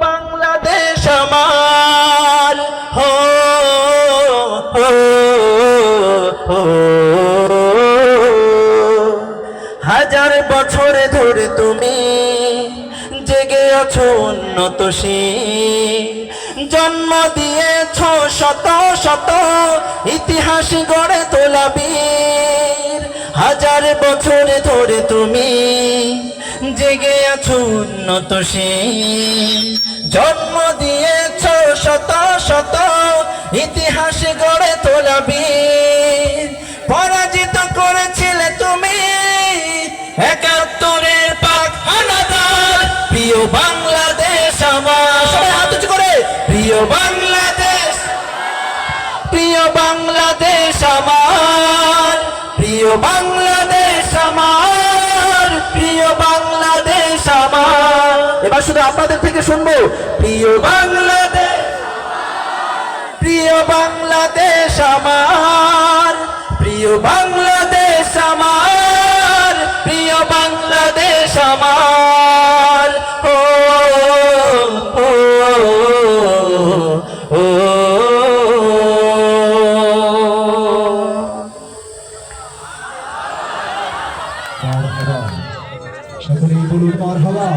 বাংলাদেশ আমার। হো। হাজার বছর ধরে তুমি জেগে আছো উন্নত জন্ম দিয়েছ শত শত ইতিহাস গড়ে বীর। হাজার বছর ধরে তুমি জেগে আছো উন্নত জন্ম দিয়েছ শত শত, ইতিহাস গড়ে তোলা বীর। পরাজিত করেছিলে তুমি একাত্তরের পাক হানাদার প্রিয় বাংলাদেশ আমার। হাত করে। প্রিয় বাংলাদেশ। প্রিয় বাংলাদেশ আমার। প্রিয় বাংলাদেশ শুধু আপনাদের থেকে শুনব প্রিয় বাংলাদেশ প্রিয় বাংলাদেশ আমার প্রিয় বাংলাদেশ আমার প্রিয় বাংলাদেশ আমার ও ও সকলেই বলুন মারহাবা